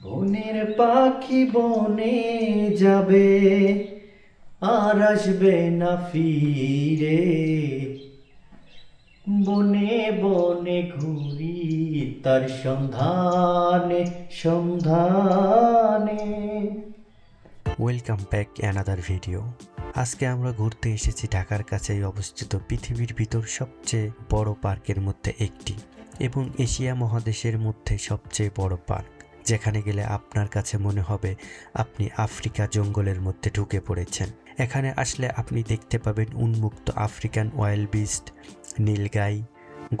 বনের পাখি বনে যাবে, আর আসবে না ফিরে। বনে বনে ঘুরি তার সন্ধানে সন্ধানে। ওয়েলকাম ব্যাক অ্যানাদার ভিডিও আজকে আমরা ঘুরতে এসেছি ঢাকার কাছেই অবস্থিত পৃথিবীর ভিতর সবচেয়ে বড় পার্কের মধ্যে একটি এবং এশিয়া মহাদেশের মধ্যে সবচেয়ে বড় পার্ক। যেখানে গেলে আপনার কাছে মনে হবে আপনি আফ্রিকা জঙ্গলের মধ্যে ঢুকে পড়েছেন। এখানে আসলে আপনি দেখতে পাবেন উন্মুক্ত African wild beast, nilgai,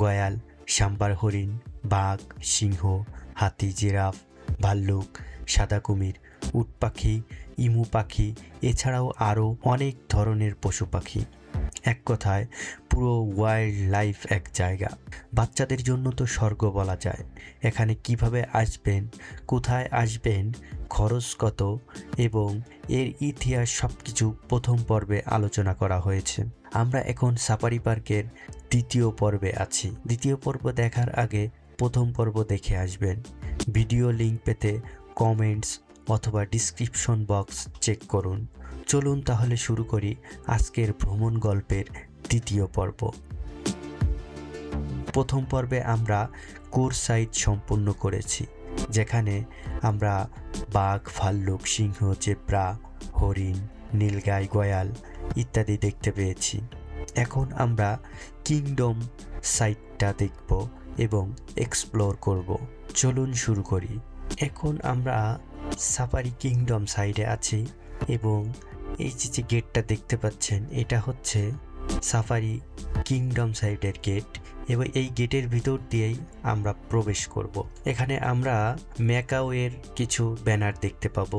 gayal, sambar হরিণ, বাঘ, সিংহ, হাতি, জিরাফ, ভাল্লুক, সাদা কুমির, উট পাখি, ইমু পাখি, এছাড়াও আরও অনেক ধরনের পশু পাখি। এক কথায়, পুরো ওয়াইল্ড লাইফ এক জায়গা। বাচ্চাদের জন্য তো স্বর্গ বলা যায়। এখানে কীভাবে আসবেন, কোথায় আসবেন, খরচ কত, এবং এর ইতিহাস সব কিছু প্রথম পর্বে আলোচনা করা হয়েছে। আমরা এখন সাফারি পার্কের দ্বিতীয় পর্বে আছি। দ্বিতীয় পর্ব দেখার আগে প্রথম পর্ব দেখে আসবেন। ভিডিও লিঙ্ক পেতে কমেন্টস অথবা ডিসক্রিপশন বক্স চেক করুন। চলুন তাহলে শুরু করি আজকের ভ্রমণ গল্পের দ্বিতীয় পর্ব। প্রথম পর্বে আমরা কোর সাইট সম্পূর্ণ করেছি, যেখানে আমরা বাঘ, ভাল্লুক, সিংহ, জেব্রা, হরিণ, নীলগাই, গয়াল ইত্যাদি দেখতে পেয়েছি। এখন আমরা কিংডম সাইটটা দেখব এবং এক্সপ্লোর করব। চলুন শুরু করি। এখন আমরা সাফারি কিংডম সাইডে আছি এবং এই যে যে গেটটা দেখতে পাচ্ছেন, এটা হচ্ছে সাফারি কিংডম সাইডের গেট এবং এই গেটের ভিতর দিয়েই আমরা প্রবেশ করব। এখানে আমরা ম্যাকাও এর কিছু ব্যানার দেখতে পাবো।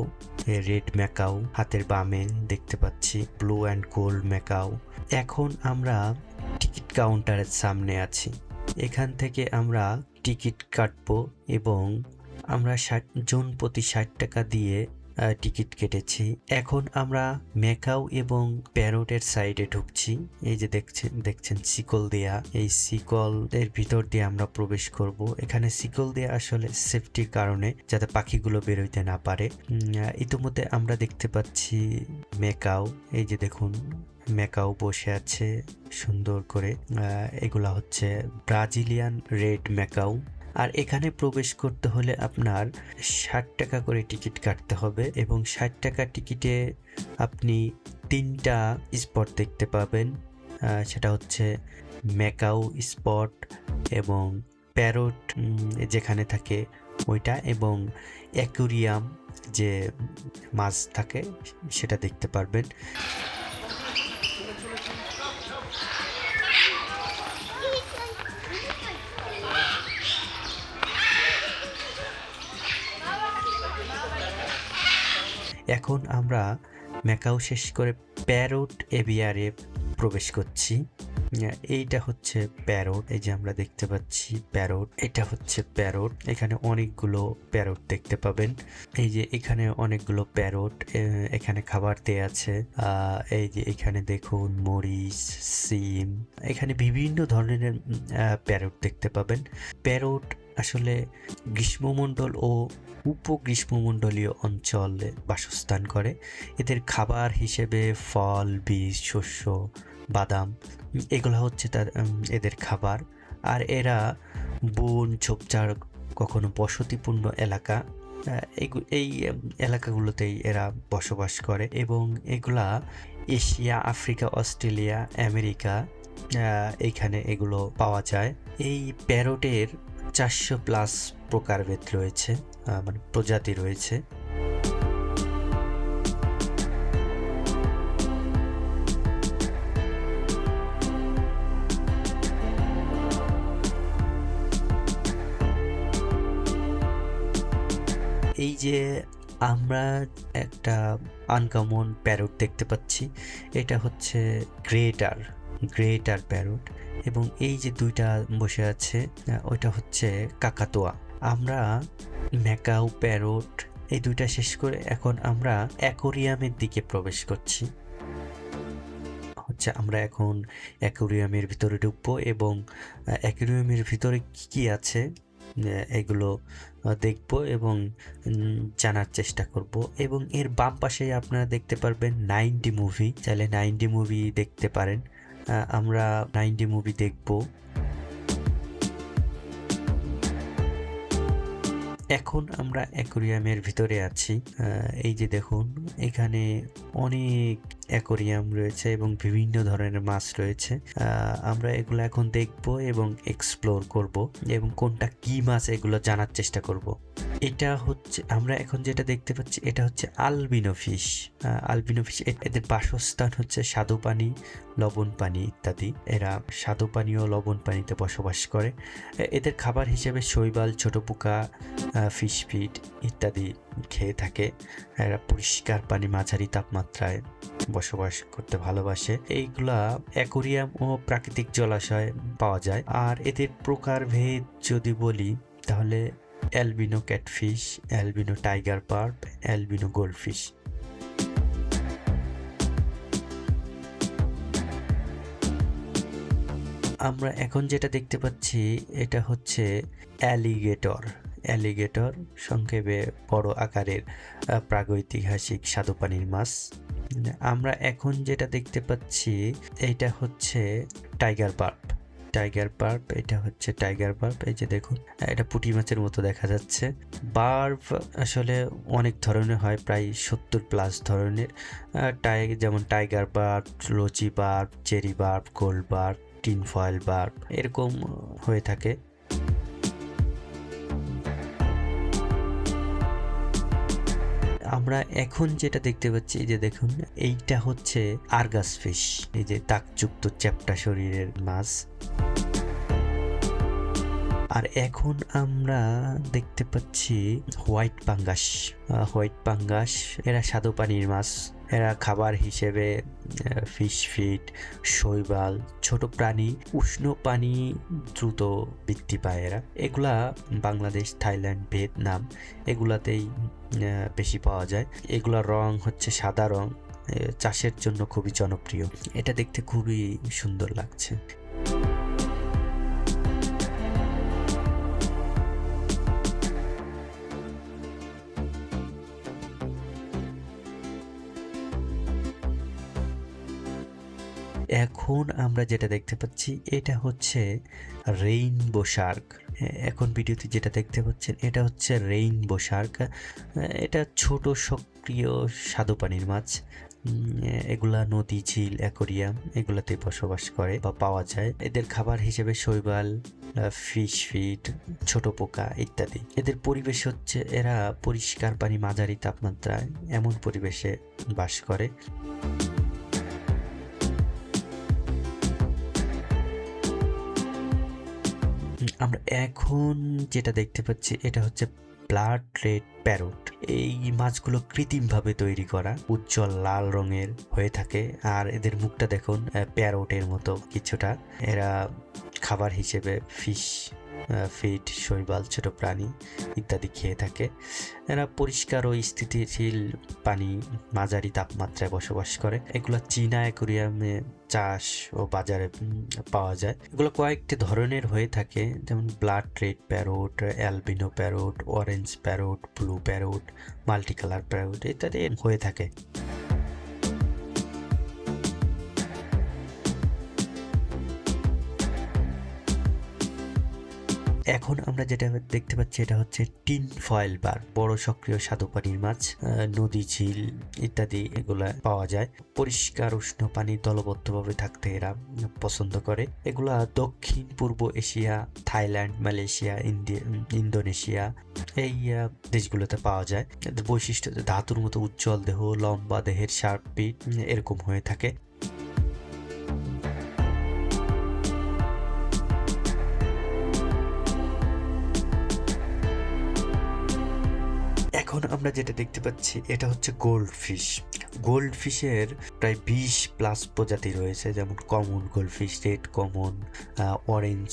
রেড ম্যাকাও হাতের বামে দেখতে পাচ্ছি ব্লু অ্যান্ড গোল্ড ম্যাকাও এখন আমরা টিকিট কাউন্টারের সামনে আছি। এখান থেকে আমরা টিকিট কাটবো এবং আমরা ষাট, জন প্রতি ষাট টাকা দিয়ে টিকিট কেটেছি। এখন আমরা ম্যাকাও এবং প্যারোটের সাইডে ঢুকছি। এই যে দেখছেন দেখছেন শিকল দেয়া। এই শিকল এর ভিতর দিয়ে আমরা প্রবেশ করব। এখানে শিকল দেয়া আসলে সেফটির কারণে যাতে পাখিগুলো বেরোইতে না পারে। ইতিমধ্যে আমরা দেখতে পাচ্ছি ম্যাকাও। এই যে দেখুন, ম্যাকাও বসে আছে সুন্দর করে। এগুলা হচ্ছে ব্রাজিলিয়ান রেড ম্যাকাও। আর এখানে প্রবেশ করতে হলে আপনার ষাট টাকা করে টিকিট কাটতে হবে এবং ষাট টাকা টিকিটে আপনি তিনটা স্পট দেখতে পাবেন সেটা হচ্ছে ম্যাকাও স্পট এবং প্যারোট যেখানে থাকে ওইটা এবং অ্যাকুরিয়াম যে মাছ থাকে, সেটা দেখতে পারবেন। এখন আমরা ম্যাকাও শেষ করে প্যারোট এভিয়ারে প্রবেশ করছি। এইটা হচ্ছে প্যারোট, এই যে আমরা দেখতে পাচ্ছি প্যারোট, এটা হচ্ছে প্যারোট। এখানে অনেকগুলো প্যারোট দেখতে পাবেন। এই যে এখানে অনেকগুলো প্যারোট এখানে খাবার দেয়া আছে। এই যে এখানে দেখুন মরিচ, সিম, এখানে বিভিন্ন ধরনের প্যারোট দেখতে পাবেন। প্যারোট আসলে গ্রীষ্মমণ্ডল ও উপগ্রীষ্মমণ্ডলীয় অঞ্চলে বাসস্থান করে। এদের খাবার হিসেবে ফল, বীজ, শস্য, বাদাম, এগুলো হচ্ছে তার এদের খাবার। আর এরা বন, ঝোপঝাড় কখনো বসতিপূর্ণ এলাকা এই এলাকাগুলোতেই এরা বসবাস করে। এবং এগুলা এশিয়া, আফ্রিকা, অস্ট্রেলিয়া, আমেরিকা এইখানে এগুলো পাওয়া যায়। এই প্যারোটের চারশো প্লাস প্রকারভেদ রয়েছে। মানে প্রজাতি রয়েছে। এই যে আমরা একটা আনকমন প্যারট দেখতে পাচ্ছি, এটা হচ্ছে গ্রেটার গ্রেটার প্যারট এবং এই যে দুইটা বসে আছে ওইটা হচ্ছে কাকাতোয়া। আমরা ম্যাকাও প্যারট এই দুইটা শেষ করে এখন আমরা অ্যাকোরিয়ামের দিকে প্রবেশ করছি। হচ্ছে আমরা এখন অ্যাকোরিয়ামের ভিতরে ঢুকবো এবং অ্যাকোরিয়ামের ভিতরে কি কী আছে এগুলো দেখব এবং জানার চেষ্টা করব এবং এর বাম পাশে আপনারা দেখতে পারবেন নাইনটি মুভি। চাইলে নাইনটি মুভি দেখতে পারেন। আমরা নাইনটি মুভি দেখব। এখন আমরা অ্যাকোরিয়ামের ভিতরে আছি। এই যে দেখুন, এখানে অনেক অ্যাকোরিয়াম রয়েছে এবং বিভিন্ন ধরনের মাছ রয়েছে। আমরা এগুলো এখন দেখব এবং এক্সপ্লোর করব এবং কোনটা কি মাছ এগুলো জানার চেষ্টা করব। এটা হচ্ছে, আমরা এখন যেটা দেখতে পাচ্ছি, এটা হচ্ছে আলবিনো ফিশ। আলবিনো ফিশ এদের বাসস্থান হচ্ছে স্বাদু পানি, লবণ পানি ইত্যাদি। এরা স্বাদু পানি ও লবণ পানিতে বসবাস করে। এদের খাবার হিসেবে শৈবাল ছোট পোকা ফিশ ফিট ইত্যাদি খেয়ে থাকে। এরা পরিষ্কার পানি, মাঝারি তাপমাত্রায় বসবাস করতে ভালোবাসে। এইগুলা অ্যাকোরিয়াম ও প্রাকৃতিক জলাশয় পাওয়া যায়। আর এদের প্রকারভেদ যদি বলি, তাহলে albino catfish, albino tiger barb albino goldfish. আমরা এখন যেটা দেখতে পাচ্ছি, এটা হচ্ছে অ্যালিগেটর। অ্যালিগেটর সংক্ষেপে বড় আকারের প্রাগৈতিহাসিক স্বাদুপানির মাছ। আমরা এখন যেটা দেখতে পাচ্ছি, এটা হচ্ছে টাইগার বার্ব টাইগার বার্ব এটা হচ্ছে টাইগার বার্ব এই যে দেখুন, এটা পুঁটি মাছের মতো দেখা যাচ্ছে। বার্ব আসলে অনেক ধরনের হয়, প্রায় সত্তর প্লাস ধরনের। টাই যেমন tiger barb লচি barb cherry barb gold barb tin foil barb এরকম হয়ে থাকে। আমরা এখন যেটা দেখতে পাচ্ছি, এই যে দেখুন, এইটা হচ্ছে আর্গাস ফিশ, এই যে তাকযুক্ত চ্যাপ্টা শরীরের মাছ। আর এখন আমরা দেখতে পাচ্ছি হোয়াইট পাঙ্গাস হোয়াইট পাঙ্গাস, এরা স্বাদু পানির মাছ। এরা খাবার হিসেবে ফিশ ফিট শৈবাল, ছোট প্রাণী, উষ্ণ পানি দ্রুত বৃদ্ধি পায় এরা। এগুলা বাংলাদেশ, থাইল্যান্ড, ভিয়েতনাম এগুলাতেই বেশি পাওয়া যায়। এগুলার রং হচ্ছে সাদা রং চাষের জন্য খুবই জনপ্রিয়। এটা দেখতে খুবই সুন্দর লাগছে। এখন আমরা যেটা দেখতে পাচ্ছি, এটা হচ্ছে রেইনবো শার্ক এখন ভিডিওতে যেটা দেখতে পাচ্ছেন, এটা হচ্ছে রেইনবো শার্ক এটা ছোট সক্রিয় স্বাদু পানির মাছ এগুলা নদী, ঝিল, অ্যাকোরিয়াম, এগুলাতে বসবাস করে বা পাওয়া যায়। এদের খাবার হিসেবে শৈবাল ফিশ ফিড ছোট পোকা ইত্যাদি। এদের পরিবেশ হচ্ছে, এরা পরিষ্কার পানি মাঝারি তাপমাত্রায় এমন পরিবেশে বাস করে। আমরা এখন যেটা দেখতে পাচ্ছি, এটা হচ্ছে ব্লাড রেড প্যারট। এই মাছগুলো কৃত্রিমভাবে তৈরি করা, উজ্জ্বল লাল রঙের হয়ে থাকে। আর এদের মুখটা দেখুন প্যারোটের মতো কিছুটা। এরা খাবার হিসেবে ফিশ ফিড শৈবাল, ছোট প্রাণী ইত্যাদি খেয়ে থাকে। এরা পরিষ্কার ও স্থিতিশীল পানি, মাঝারি তাপমাত্রায় বসবাস করে। এগুলো চীনা অ্যাকোরিয়ামে চাষ ও বাজারে পাওয়া যায়। এগুলো কয়েকটি ধরনের হয়ে থাকে, যেমন blood red parrot, albino parrot, orange parrot, blue parrot, multicolour parrot ইত্যাদি হয়ে থাকে। এখন আমরা যেটা দেখতে পাচ্ছি, এটা হচ্ছে টিন ফয়েল বার। বড় সক্রিয় স্বাদু পানির মাছ নদী ঝিল ইত্যাদি এগুলা পাওয়া যায়। পরিষ্কার উষ্ণ পানি দলবদ্ধভাবে থাকতে এরা পছন্দ করে। এগুলা দক্ষিণ, পূর্ব এশিয়া, থাইল্যান্ড, মালয়েশিয়া ইন্দোনেশিয়া, এই দেশগুলোতে পাওয়া যায়। বৈশিষ্ট্য ধাতুর মতো উজ্জ্বল দেহ, লম্বা দেহের শার্প পিট এরকম হয়ে থাকে। এখন আমরা যেটা দেখতে পাচ্ছি, এটা হচ্ছে গোল্ড ফিশ গোল্ড ফিশের প্রায় বিশ প্লাস প্রজাতি রয়েছে, যেমন common goldfish red common orange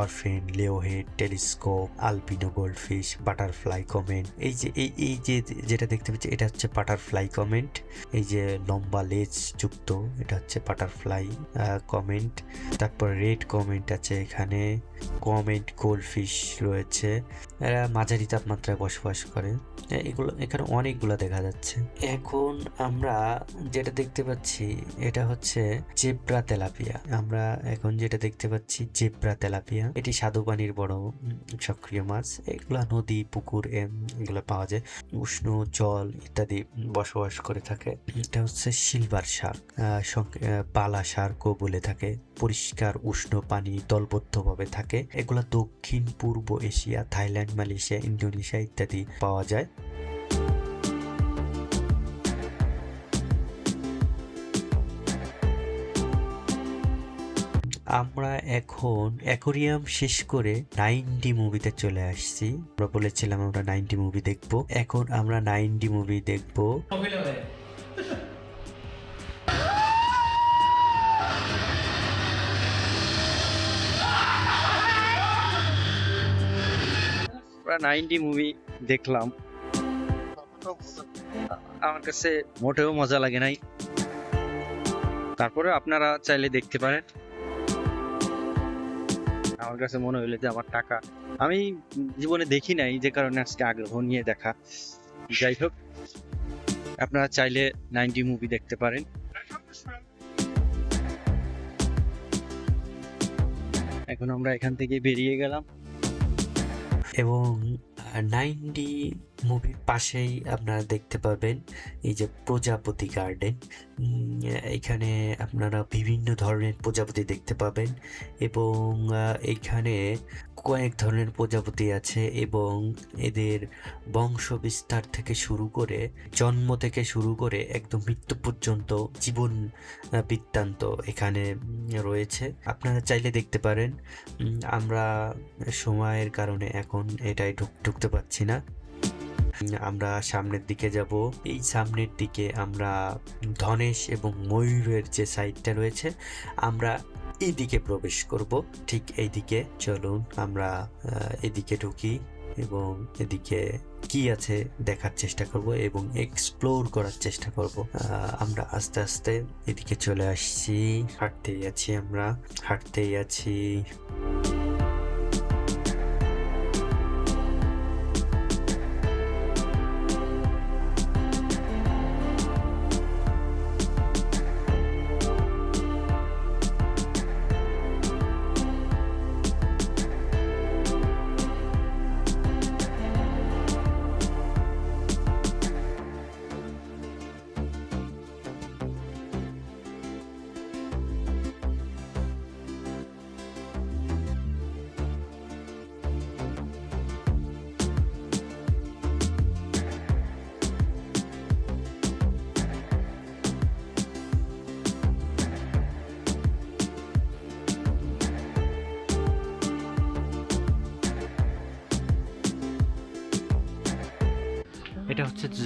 orphan lionhead telescope albino goldfish butterfly comet এই যে, এই এই যে যেটা দেখতে পাচ্ছি, এটা হচ্ছে বাটারফ্লাই কমেন্ট এই যে লম্বা লেজ যুক্ত, এটা হচ্ছে বাটারফ্লাই কমেন্ট তারপর রেড কমেন্ট আছে এখানে। কমেন্ট গোল্ড ফিশ রয়েছে। এরা মাঝারি তাপমাত্রায় বসবাস করে। এগুলো, এখানে অনেকগুলো দেখা যাচ্ছে। এখন আমরা যেটা দেখতে পাচ্ছি, এটা হচ্ছে জেব্রা তেলাপিয়া। আমরা এখন যেটা দেখতে পাচ্ছি, জেব্রা তেলাপিয়া। এটি স্বাদু পানির বড় সক্রিয় মাছ। এগুলা নদী, পুকুর এগুলো পাওয়া যায়। উষ্ণ জল ইত্যাদি বসবাস করে থাকে। এটা হচ্ছে সিলভার শাক। পালা শার্কও বলে থাকে। পরিষ্কার, উষ্ণ পানি দলবদ্ধভাবে থাকে। এগুলা দক্ষিণ পূর্ব এশিয়া, থাইল্যান্ড, মালয়েশিয়া, ইন্দোনেশিয়া ইত্যাদি পাওয়া যায়। আমরা এখন অ্যাকোরিয়াম শেষ করে নাইনটি মুভিতে চলে আসছি। আমরা বলেছিলাম আমরা নাইনটি মুভি দেখব। এখন আমরা নাইনটি মুভি দেখব। আমরা নাইনটি মুভি দেখলাম। আমার কাছে মোটেও মজা লাগে নাই। তারপরে আপনারা চাইলে দেখতে পারেন। আমার কাছে মনে হইল যে আমার টাকা, আমি জীবনে দেখি নাই যে কারণে আজকে আগ্রহ নিয়ে দেখা। যাই হোক, আপনারা চাইলে নাইনটি মুভি দেখতে পারেন। এখন আমরা এখান থেকে বেরিয়ে গেলাম। এবং নাইনটি মুভির পাশেই আপনারা দেখতে পাবেন এই যে প্রজাপতি গার্ডেন। এখানে আপনারা বিভিন্ন ধরনের প্রজাপতি দেখতে পাবেন এবং এখানে কয়েক ধরনের প্রজাপতি আছে এবং এদের বংশ বিস্তার থেকে শুরু করে জন্ম থেকে শুরু করে একদম মৃত্যু পর্যন্ত জীবন বৃত্তান্ত এখানে রয়েছে। আপনারা চাইলে দেখতে পারেন আমরা সময়ের কারণে এখন এটাই ঢুক- ঢুকতে পারছি না। আমরা সামনের দিকে যাব। এই সামনের দিকে আমরা ধনেশ এবং ময়ূরের যে সাইডটা রয়েছে, আমরা এইদিকে প্রবেশ করব। ঠিক এইদিকে চলুন আমরা এদিকে ঢুকি এবং এদিকে কি আছে দেখার চেষ্টা করব এবং এক্সপ্লোর করার চেষ্টা করব। আমরা আস্তে আস্তে এদিকে চলে আসছি। হাঁটতেই আছি আমরা। হাঁটতেই আছি।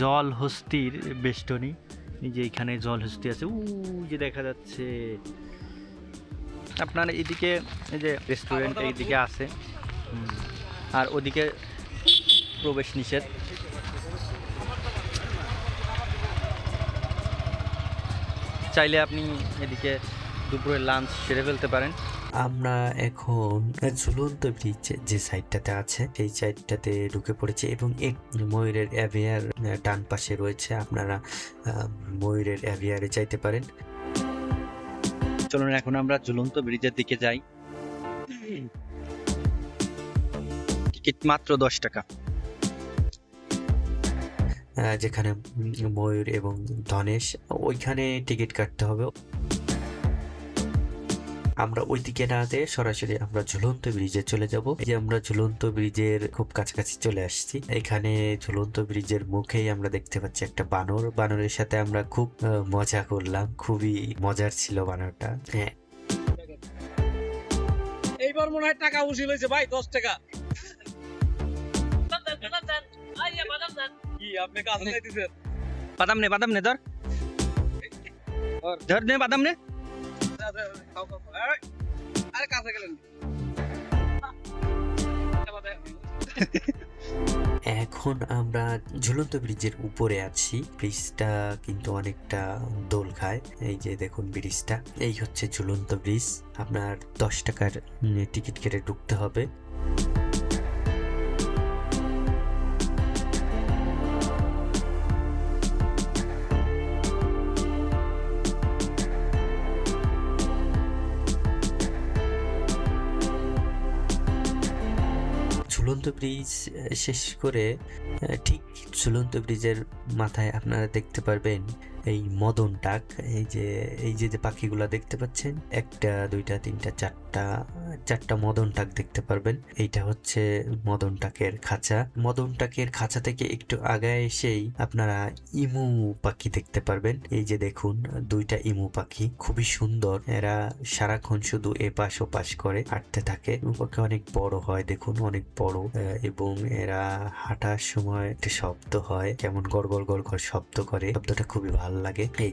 জল হস্তির বেষ্টনী। যে এখানে জল হস্তি আছে উ যে দেখা যাচ্ছে। আপনার এদিকে এই যে রেস্টুরেন্ট এইদিকে আছে। আর ওদিকে প্রবেশ নিষেধ। চাইলে আপনি এদিকে দুপুরে লাঞ্চ সেরে ফেলতে পারেন। আমরা এখন ঝুলন্ত ব্রিজ যে সাইডটাতে আছে সেই সাইডটাতে ঢুকে পড়েছে এবং এক ময়ূরের অ্যাভিয়ার ডান পাশে রয়েছে। আপনারা ময়ূরের অ্যাভিয়ারে যাইতে পারেন। চলুন এখন আমরা ঝুলন্ত ব্রিজের দিকে যাই। টিকিট মাত্র দশ টাকা। যেখানে ময়ূর এবং ধনেশ ওইখানে টিকিট কাটতে হবে। আমরা ওই দিকে না দিয়ে সরাসরি আমরা ঝুলন্ত ব্রিজে চলে যাব। এই যে আমরা ঝুলন্ত ব্রিজের খুব কাছাকাছি চলে আসছি। এখানে ঝুলন্ত ব্রিজের মুখেই আমরা দেখতে পাচ্ছি একটা বানর। বানরের সাথে আমরা খুব মজা করলাম। খুবই মজার ছিল বানরটা। হ্যাঁ। এইবার মনে হয় টাকা উসিল হয়েছে। ভাই দশ টাকা। কি আপনি কাজ চাইতেছেন বাদাম নে বাদাম নে ধর। ধর নে বাদাম নে। এখন আমরা ঝুলন্ত ব্রিজের উপরে আছি। ব্রিজটা কিন্তু অনেকটা দোল খায় এই যে দেখুন ব্রিজটা। এই হচ্ছে ঝুলন্ত ব্রিজ। আপনার দশ টাকার টিকিট কেটে ঢুকতে হবে। ব্রিজ শেষ করে ঠিক ঝুলন্ত ব্রিজের মাথায় আপনারা দেখতে পারবেন এই মদন টাক এই যে এই যে যে পাখিগুলা দেখতে পাচ্ছেন, একটা, দুইটা, তিনটা, চারটা চারটা মদন টাক দেখতে পারবেন। এইটা হচ্ছে মদন টাকের খাঁচা। মদন টাকের খাঁচা থেকে একটু আগায় এসেই আপনারা ইমু পাখি দেখতে পারবেন। এই যে দেখুন, দুইটা ইমু পাখি, খুবই সুন্দর। এরা সারাক্ষণ শুধু এপাশ ওপাশ করে হাঁটতে থাকে। ইমু পাখি অনেক বড় হয়, দেখুন, অনেক বড় এবং এরা হাঁটার সময় একটা শব্দ হয়, কেমন গড় গড় গড় শব্দ করে। শব্দটা খুবই ভালো লাগে। এই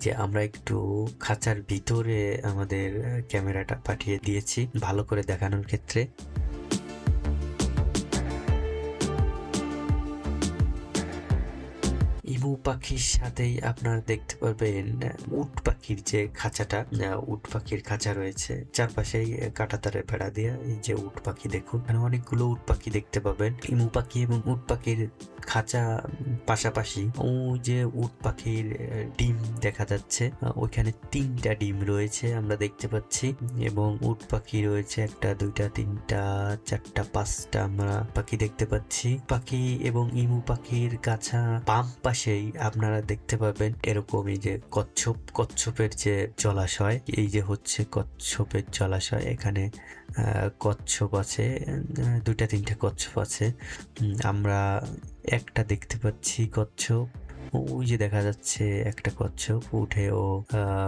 যে আমরা একটু খাঁচার ভিতরে আমাদের ক্যামেরাটা পাঠিয়ে দিয়েছি, ভালো করে দেখানোর ক্ষেত্রে। ইমু পাখির সাথেই আপনারা দেখতে পারবেন উট পাখির যে খাঁচাটা উট পাখির খাঁচা রয়েছে। চারপাশেই আহ, কাঁটাতারের বেড়া দিয়ে এই যে উট পাখি দেখুন এখানে অনেকগুলো উট পাখি দেখতে পাবেন। ইমু পাখি এবং উট পাখির খাঁচা পাশাপাশি ও যে উট পাখির ডিম দেখা যাচ্ছে। ওইখানে তিনটা ডিম রয়েছে আমরা দেখতে পাচ্ছি এবং উট পাখি রয়েছে একটা দুইটা তিনটা চারটা পাঁচটা আমরা পাখি দেখতে পাচ্ছি। পাখি এবং ইমু পাখির গাছা বাম পাশেই আপনারা দেখতে পাবেন এরকমই যে কচ্ছপ, কচ্ছপের যে জলাশয়, এই যে হচ্ছে কচ্ছপের জলাশয়, এখানে কচ্ছপ আছে, দুইটা, তিনটা কচ্ছপ আছে। আমরা একটা দেখতে পাচ্ছি কচ্ছপ। ওই যে দেখা যাচ্ছে একটা কচ্ছপ উঠে ও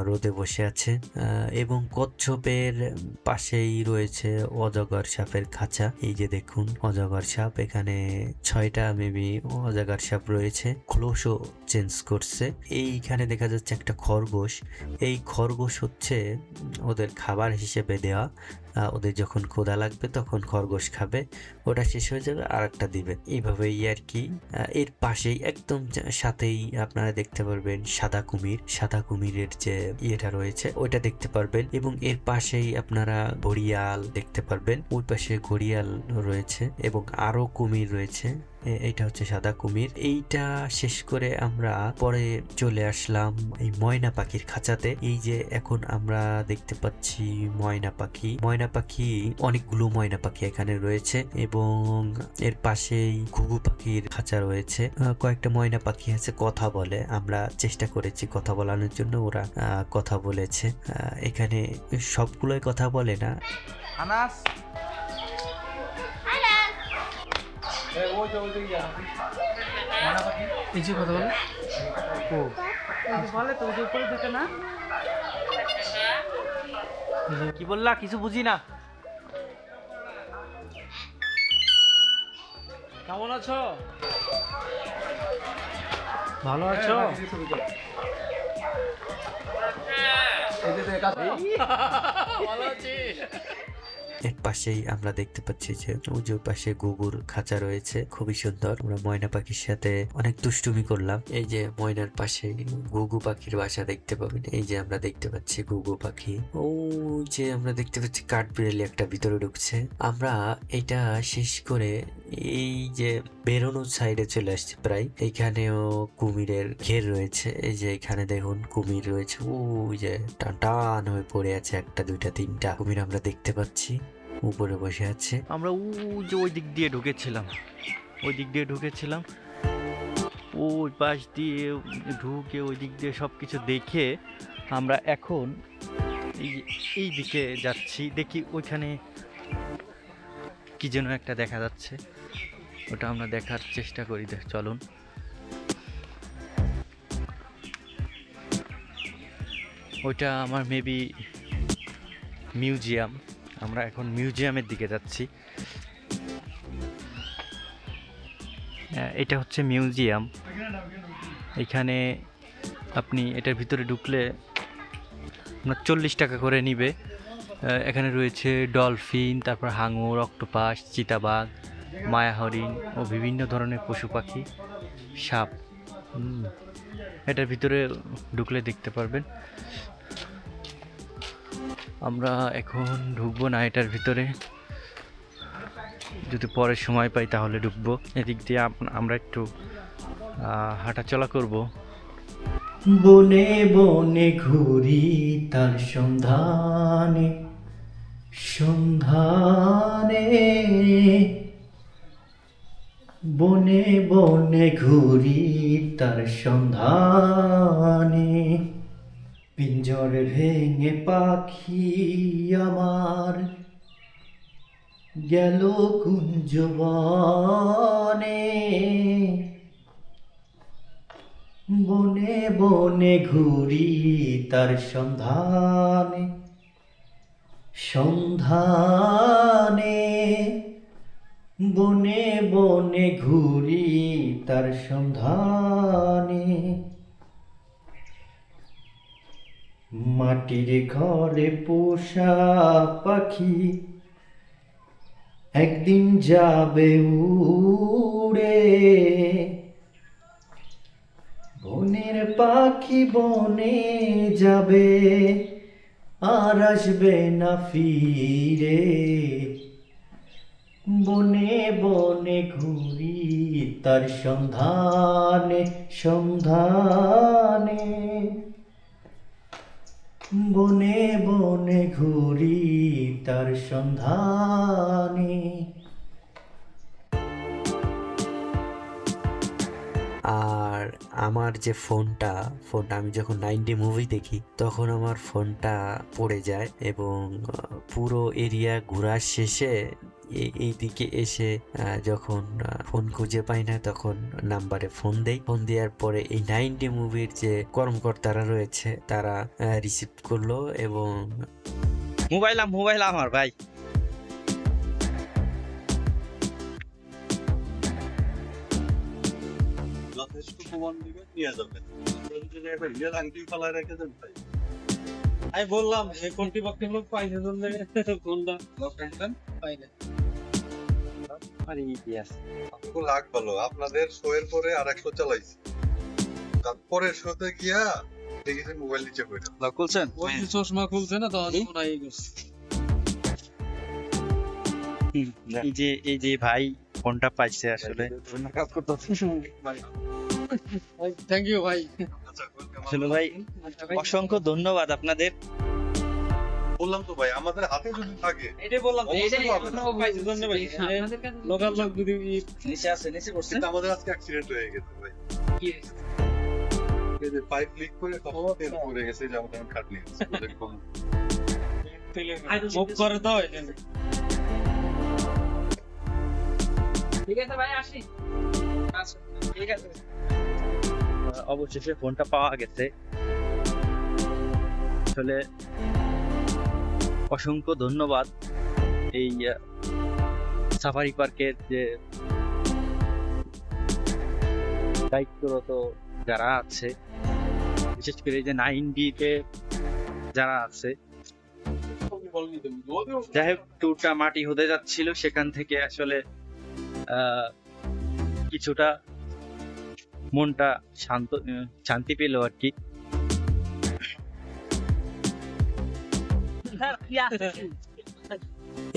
রোদে বসে আছে এবং কচ্ছপের পাশেই রয়েছে অজগর সাপের খাঁচা। এই যে দেখুন, অজগর সাপ, এখানে ছয়টা মেবি অজগর সাপ রয়েছে ক্লোশও চেঞ্জ করছে। এইখানে দেখা যাচ্ছে একটা খরগোশ। এই খরগোশ হচ্ছে ওদের খাবার হিসেবে দেওয়া ওদের যখন ক্ষুধা লাগবে, তখন খরগোশ খাবে, ওটা শেষ হয়ে যাবে আর একটা দিবে। এইভাবেই আর কি এর পাশেই একদম সাথেই আপনারা দেখতে পারবেন সাদা কুমির। সাদা কুমিরের যে ইয়েটা রয়েছে, ওইটা দেখতে পারবেন এবং এর পাশেই আপনারা ঘড়িয়াল দেখতে পারবেন। ওই পাশে ঘড়িয়াল রয়েছে এবং আরও কুমির রয়েছে। এইটা হচ্ছে সাদা কুমির। এইটা শেষ করে আমরা পরে চলে আসলাম এই ময়না পাখির খাঁচাতে। এই যে এখন আমরা দেখতে পাচ্ছি ময়না পাখি। ময়না পাখি, অনেকগুলো ময়না পাখি এখানে রয়েছে এবং এর পাশেই ঘুঘু পাখির খাঁচা রয়েছে। কয়েকটা ময়না পাখি আছে, কথা বলে। আমরা চেষ্টা করেছি কথা বলানোর জন্য, ওরা কথা বলেছে। এখানে সবগুলোই কথা বলে না। এই, যে, কথা বলে। ও। বলে তো ওদের উপরে দুটো না। কি বললা? কিছু বুঝি না। কেমন আছো? ভালো আছো? এই যে, এই। কাছে। ভালো আছি। এর পাশেই আমরা দেখতে পাচ্ছি যে যে পাশে গুগুর খাঁচা রয়েছে, খুবই সুন্দর। আমরা ময়না পাখির সাথে অনেক দুষ্টুমি করলাম। এই যে ময়নার পাশে গুগু পাখির বাসা দেখতে পাবেন। এই যে আমরা দেখতে পাচ্ছি গুগু পাখি। ও যে আমরা দেখতে পাচ্ছি কাঠবিড়ালি একটা ভিতরে ঢুকছে। আমরা এটা শেষ করে এই যে বেরোনোর সাইডে চলে আসছি প্রায়। এইখানেও কুমিরের ঘের রয়েছে। এই যে এখানে দেখুন কুমির রয়েছে। ওই যে টান টান হয়ে পড়ে আছে একটা, দুইটা, তিনটা কুমির আমরা দেখতে পাচ্ছি। উপরে বসে আছে। আমরা ও যে ওই দিক দিয়ে ঢুকেছিলাম। ওই দিক দিয়ে ঢুকেছিলাম। ওই পাশ দিয়ে ঢুকে ওই দিক দিয়ে সব কিছু দেখে আমরা এখন এই এই দিকে যাচ্ছি। দেখি ওইখানে কি যেন একটা দেখা যাচ্ছে। ওটা আমরা দেখার চেষ্টা করি, দেখ, চলুন। ওইটা আমার মেবি মিউজিয়াম। আমরা এখন মিউজিয়ামের দিকে যাচ্ছি। এটা হচ্ছে মিউজিয়াম। এখানে আপনি এটার ভিতরে ঢুকলে আপনার চল্লিশ টাকা করে নিবে। এখানে রয়েছে ডলফিন, তারপর হাঙর, অক্টোপাস, চিতাবাঘ মায়া হরিণ ও বিভিন্ন ধরনের পশু পাখি, সাপ। এটার ভিতরে ঢুকলে দেখতে পারবেন। আমরা এখন ঢুকবো না এটার ভিতরে। যদি পরে সময় পাই তাহলে ঢুকবো। এদিক দিয়ে আমরা একটু হাঁটাচলা করব। বনে বনে ঘুরি তার সন্ধানে সন্ধানে। বনে বনে ঘুরি তার সন্ধানে। পিঞ্জর ভেঙে পাখি আমার গেল কুঞ্জবনে। বনে বনে ঘুরি তার সন্ধানে সন্ধানে। বনে বনে ঘুরি তার সন্ধানে। মাটির ঘরে পোষা পাখি একদিন যাবে উড়ে। বনের পাখি বনে যাবে, আর আসবে না ফিরে। বনে বনে ঘুরি তার সন্ধানে সন্ধানে। বনে বনে ঘুরি তার সন্ধানে। আর আমার যে ফোনটা ফোনটা আমি যখন নাইনটি মুভি দেখি, তখন আমার ফোনটা পড়ে যায় এবং পুরো এরিয়া ঘোরার শেষে এ- এইদিকে এসে যখন ফোন খুঁজে পাই না তখন নাম্বারে ফোন দেই। ফোন দেওয়ার পরে এই নাইনটি মুভির যে কর্মকর্তারা রয়েছে তারা রিসিভ করল এবং মোবাইল মোবাইল আমার ভাই। যথেষ্ট প্রমাণ দিবে নিয়ে যাবেন যদি একটা হিরের আংটি ফালায় রেখে দেন ভাই। আমি বললাম এই কর্তৃপক্ষের লোক পাইছে জন্য ফোনটা পাইনি। ইতিহাস আমাকে লাগ ভালো আপনাদের শো এর পরে আর একশো চালাইছি। তারপরের শোতে গিয়া দেখেছি মোবাইল নিচে পড়ে খুলছেন? ওই চশমা খুলছে না তখন এই যে এই যে ভাই ফোনটা পাইছে আসলে। কাজ করতে থ্যাংক ইউ ভাই। আচ্ছা আসলে ভাই অসংখ্য ধন্যবাদ আপনাদের। বললাম তো ভাই আমাদের হাতে যদি থাকে। এটাই বললাম এটাই ধন্যবাদ লোকাল লোক যদি নিচে আছে নিচে কিন্তু আমাদের আজকে অ্যাক্সিডেন্ট হয়ে গেছে ভাই। এই যে পাইপ লিক করে সব তেল পড়ে গেছে যে আমাদের কাট দেখুন মুভ করে দাও এখানে ঠিক আছে ভাই আসি। আচ্ছা ঠিক আছে। অবশেষে ফোনটা পাওয়া গেছে। আসলে অসংখ্য ধন্যবাদ এই সাফারি পার্কের যে দায়িত্বরত যারা আছে, বিশেষ করে যে নাইন তে যারা আছে। যাই হোক মাটি হতে যাচ্ছিল, সেখান থেকে আসলে কিছুটা মনটা শান্ত, শান্তি পেল আর কি।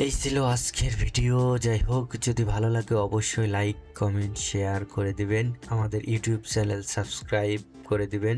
এই ছিল আজকের ভিডিও, যাই হোক, যদি ভালো লাগে অবশ্যই লাইক কমেন্ট শেয়ার করে দিবেন। আমাদের ইউটিউব চ্যানেল সাবস্ক্রাইব করে দিবেন।